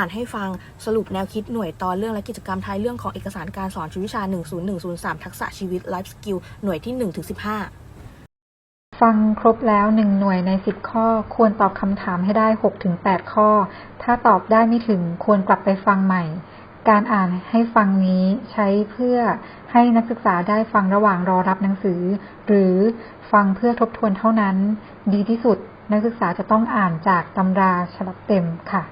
อ่านให้ฟังสรุปแนวคิดหน่วยตอนเรื่องและกิจกรรมท้ายเรื่องของเอกสารการสอนชีววิชา 10103 ทักษะชีวิต Life Skill หน่วยที่ 1-15 ฟังครบแล้วหนึ่งหน่วยในสิบข้อ ควรตอบคำถามให้ได้หกถึงแปดข้อ ถ้าตอบได้ไม่ถึงควรกลับไปฟังใหม่ การอ่านให้ฟังนี้ใช้เพื่อให้นักศึกษาได้ฟังระหว่างรอรับหนังสือ หรือฟังเพื่อทบทวนเท่านั้น ดีที่สุดนักศึกษาจะต้องอ่านจากตำราฉบับเต็มค่ะ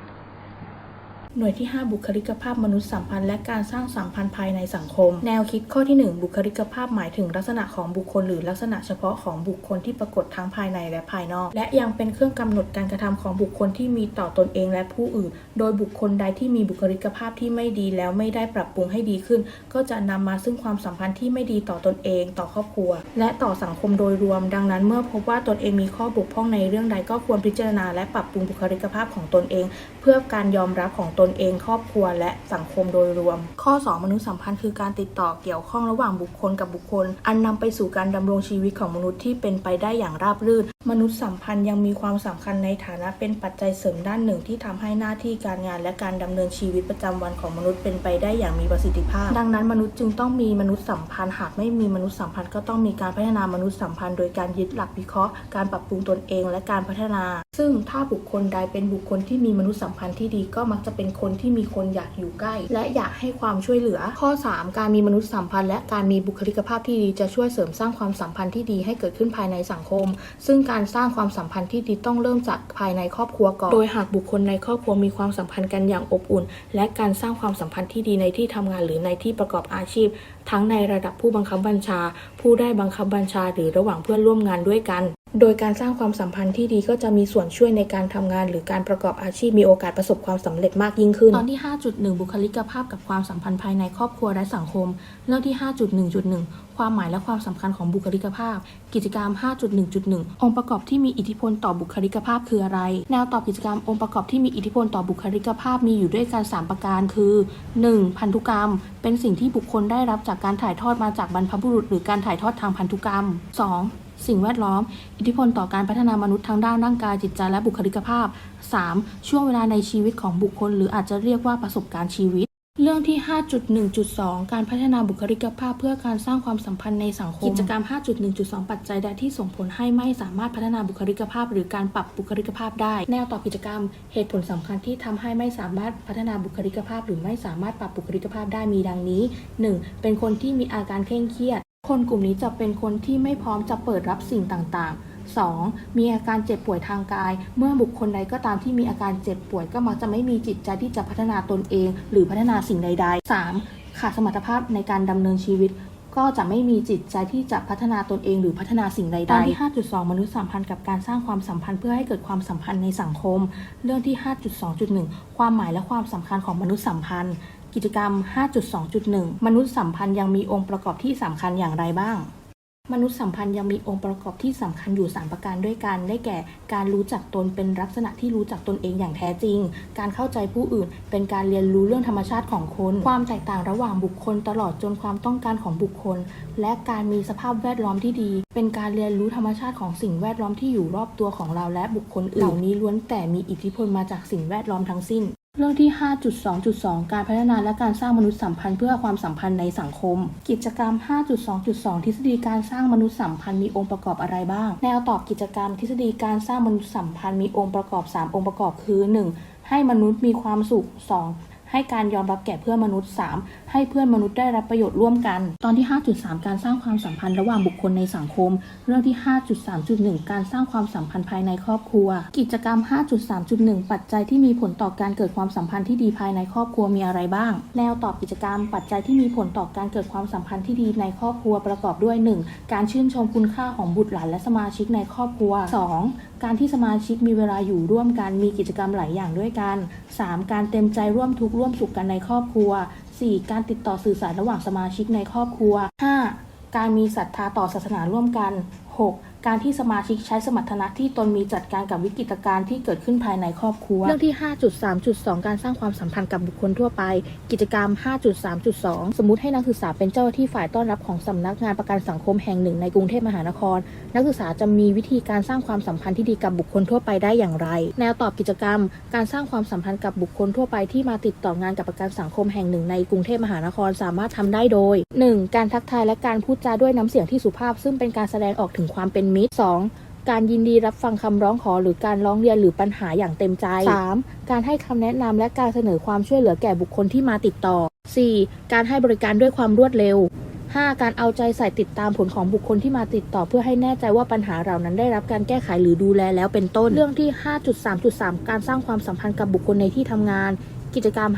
หน่วยที่ 5 บุคลิกภาพมนุษยสัมพันธ์และการสร้างสัมพันธ์ภายในสังคม แนวคิดข้อที่ 1 บุคลิกภาพหมายถึงลักษณะของบุคคล หรือลักษณะเฉพาะของบุคคลที่ปรากฏทั้งภายในและภายนอก และยังเป็นเครื่องกำหนดการกระทำของบุคคลที่มีต่อตนเองและผู้อื่น โดยบุคคลใดที่มีบุคลิกภาพที่ไม่ดีแล้วไม่ได้ปรับปรุงให้ดีขึ้น ก็จะนำมาซึ่งความสัมพันธ์ที่ไม่ดีต่อตนเอง ต่อครอบครัว และต่อสังคมโดยรวม ดังนั้น เมื่อพบว่าตนเองมีข้อบกพร่องในเรื่องใดก็ควรพิจารณา และปรับปรุงบุคลิกภาพของตนเอง เพื่อการยอมรับของตนนเองครอบครัวและสังคมโดยรวม ข้อ 2 มนุษยสัมพันธ์คือการติดต่อเกี่ยวข้องระหว่างบุคคลกับบุคคล อันนำไปสู่การดำรงชีวิตของมนุษย์ที่เป็นไปได้อย่างราบรื่น มนุษยสัมพันธ์ยังมีความสำคัญในฐานะเป็นปัจจัยเสริมด้านหนึ่งที่ทำให้หน้าที่การงานและการดำเนินชีวิตประจำวันของมนุษย์เป็นไปได้อย่างมีประสิทธิภาพ ดังนั้นมนุษย์จึงต้องมีมนุษยสัมพันธ์ หากไม่มีมนุษยสัมพันธ์ก็ต้องมีการพัฒนามนุษยสัมพันธ์ โดยการยึดหลักวิเคราะห์ การปรับปรุงตนเองและการพัฒนา ซึ่งถ้าบุคคลใดเป็นบุคคลที่มีมนุษยสัมพันธ์ที่ดีก็มักจะเป็นคนที่มีคนอยากอยู่ใกล้ และอยากให้ความช่วยเหลือ ข้อ 3 การมีมนุษยสัมพันธ์และการมีบุคลิกภาพที่ดีจะช่วยเสริมสร้างความสัมพันธ์ที่ดีให้เกิดขึ้นภายในสังคม ซึ่งการสร้างความสัมพันธ์ที่ดีต้องเริ่มจากภายในครอบครัวก่อน โดยหากบุคคลในครอบครัวมีความสัมพันธ์กันอย่างอบอุ่น และการสร้างความสัมพันธ์ที่ดีในที่ทำงานหรือในที่ประกอบอาชีพ ทั้งในระดับผู้บังคับบัญชา ผู้ได้บังคับบัญชาหรือระหว่างเพื่อนร่วมงานด้วยกัน โดยการสร้างความสัมพันธ์ที่ดีก็จะมีส่วนช่วยในการทำงาน หรือการประกอบอาชีพมีโอกาสประสบความสำเร็จมากยิ่งขึ้น ตอนที่ 5.1 บุคลิกภาพกับความสัมพันธ์ภายในครอบครัวและสังคม เรื่องที่ 5.1.1 ความหมายและความสำคัญของบุคลิกภาพ กิจกรรม 5.1.1 องค์ประกอบที่มีอิทธิพลต่อบุคลิกภาพคืออะไร แนวตอบกิจกรรมองค์ประกอบที่มีอิทธิพลต่อบุคลิกภาพมีอยู่ด้วยกัน 3 ประการคือ 1. พันธุกรรม เป็นสิ่งที่บุคคลได้รับจากการถ่ายทอดมาจากบรรพบุรุษ หรือการถ่ายทอดทางพันธุกรรม 2. สิ่งแวดล้อม อิทธิพลต่อการพัฒนามนุษย์ทางด้านร่างกายจิตใจและบุคลิกภาพ 3. ช่วงเวลาในชีวิตของบุคคล หรืออาจจะเรียกว่าประสบการณ์ชีวิต เรื่องที่ 5.1.2 การพัฒนาบุคลิกภาพเพื่อการสร้างความสัมพันธ์ในสังคม กิจกรรม 5.1.2 ปัจจัยใดที่ส่งผลให้ไม่สามารถพัฒนาบุคลิกภาพ หรือการปรับบุคลิกภาพได้ แนวต่อกิจกรรม เหตุผลสำคัญที่ทำให้ไม่สามารถพัฒนาบุคลิกภาพ หรือไม่สามารถปรับบุคลิกภาพได้มีดังนี้ 1. เป็นคนที่มีอาการเคร่งเครียด คนกลุ่มนี้จะเป็นคนที่ไม่พร้อมจะเปิดรับสิ่งต่างๆ 2. มีอาการเจ็บป่วยทางกาย เมื่อบุคคลใดก็ตามที่มีอาการเจ็บป่วยก็มักจะไม่มีจิตใจที่จะพัฒนาตนเอง หรือพัฒนาสิ่งใดๆ 3. ขาดสมรรถภาพในการดำเนินชีวิต ก็จะไม่มีจิตใจที่จะพัฒนาตนเองหรือพัฒนาสิ่งใดๆตอนที่ 5.2 มนุษยสัมพันธ์กับการสร้างความสัมพันธ์เพื่อให้เกิดความสัมพันธ์ในสังคม เรื่องที่ 5.2.1 ความหมายและความสำคัญของมนุษยสัมพันธ์ กิจกรรม 5.2.1 มนุษยสัมพันธ์ยังมีองค์ประกอบที่สำคัญอย่างไรบ้าง มนุษยสัมพันธ์ยังมีองค์ประกอบที่สำคัญอยู่ 3 ประการด้วยกัน ได้แก่ การรู้จักตนเป็นลักษณะที่รู้จักตนเองอย่างแท้จริง การเข้าใจผู้อื่น เป็นการเรียนรู้เรื่องธรรมชาติของคน ความแตกต่างระหว่างบุคคลตลอดจนความต้องการของบุคคล และการมีสภาพแวดล้อมที่ดี เป็นการเรียนรู้ธรรมชาติของสิ่งแวดล้อมที่อยู่รอบตัวของเราและบุคคลอื่นเหล่านี้ล้วนแต่มีอิทธิพลมาจากสิ่งแวดล้อมทั้งสิ้น เรื่องที่ 5.2.2 การพัฒนาและการสร้างมนุษยสัมพันธ์เพื่อความสัมพันธ์ในสังคม กิจกรรม 5.2.2 ทฤษฎีการสร้างมนุษยสัมพันธ์มีองค์ประกอบอะไรบ้าง แนวตอบกิจกรรมทฤษฎีการสร้างมนุษยสัมพันธ์มีองค์ประกอบ 3 องค์ประกอบคือ 1. ให้มนุษย์มีความสุข 2. ให้การยอมรับแก่เพื่อนมนุษย์ 3. ให้เพื่อนมนุษย์ได้รับประโยชน์ร่วมกัน ตอนที่ 5.3 การสร้างความสัมพันธ์ระหว่างบุคคลในสังคม เรื่องที่ 5.3.1 การสร้างความสัมพันธ์ภายในครอบครัว กิจกรรม 5.3.1 ปัจจัยที่มีผลต่อการเกิดความสัมพันธ์ที่ดีภายในครอบครัวมีอะไรบ้าง แนวตอบกิจกรรม ปัจจัยที่มีผลต่อการเกิดความสัมพันธ์ที่ดีในครอบครัวประกอบด้วย 1. การชื่นชมคุณค่าของบุตรหลานและสมาชิกในครอบครัว 2. การที่สมาชิกมีเวลาอยู่ร่วมกัน มีกิจกรรมหลายอย่างด้วยกัน 3. การเต็มใจร่วมทุกข์ร่วมสุขกันในครอบครัว 4. การติดต่อสื่อสารระหว่างสมาชิกในครอบครัว 5. การมีศรัทธาต่อศาสนาร่วมกัน 6. การที่สมาชิกใช้สมรรถนะที่ตนมีจัดการกับวิกฤตการณ์ที่เกิดขึ้นภายในครอบครัว เรื่องที่ 5.3.2 การสร้างความสัมพันธ์กับบุคคลทั่วไป กิจกรรม 5.3.2 สมมุติให้นักศึกษาเป็นเจ้าหน้าที่ฝ่ายต้อนรับของสำนักงานประกันสังคมแห่งหนึ่งในกรุงเทพมหานคร นักศึกษาจะมีวิธีการสร้างความสัมพันธ์ที่ดีกับบุคคลทั่วไปได้อย่างไร แนวตอบกิจกรรม การสร้างความสัมพันธ์กับบุคคลทั่วไปที่มาติดต่องานกับประกันสังคมแห่งหนึ่งในกรุงเทพมหานครสามารถทำได้โดย 1. การทักทายและการพูดจาด้วยน้ำเสียงที่สุภาพ ซึ่งเป็นการแสดงออกถึงความเป็นมิตร 2. การยินดีรับฟังคำร้องขอหรือการร้องเรียนหรือปัญหาอย่างเต็มใจ 3. การให้คำแนะนำและการเสนอความช่วยเหลือแก่บุคคลที่มาติดต่อ 4. การให้บริการด้วยความรวดเร็ว 5. การเอาใจใส่ติดตามผลของบุคคลที่มาติดต่อเพื่อให้แน่ใจว่าปัญหาเหล่านั้นได้รับการแก้ไขหรือดูแลแล้วเป็นต้น เรื่องที่ 5.3.3 การสร้างความสัมพันธ์กับบุคคลในที่ทำงาน กิจกรรม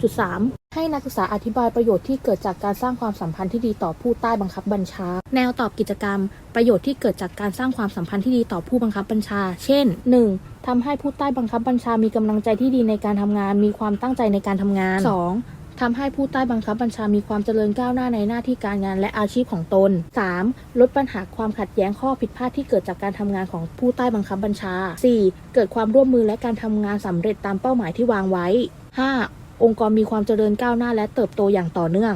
5.3.3ให้นักศึกษาอธิบายประโยชน์ที่เกิดจากการสร้างความสัมพันธ์ที่ดีต่อผู้ใต้บังคับบัญชา แนวตอบกิจกรรม ประโยชน์ที่เกิดจากการสร้างความสัมพันธ์ที่ดีต่อผู้บังคับบัญชา เช่น 1. ทำให้ผู้ใต้บังคับบัญชามีกำลังใจที่ดีในการทำงาน มีความตั้งใจในการทำงาน 2. ทำให้ผู้ใต้บังคับบัญชามีความเจริญก้าวหน้าในหน้าที่การงานและอาชีพของตน 3. ลดปัญหาความขัดแย้งข้อผิดพลาดที่เกิดจากการทำงานของผู้ใต้บังคับบัญชา 4. เกิดความร่วมมือและการทำงานสำเร็จตามเป้าหมายที่วางไว้ 5. องค์กรมีความเจริญก้าวหน้าและเติบโตอย่างต่อเนื่อง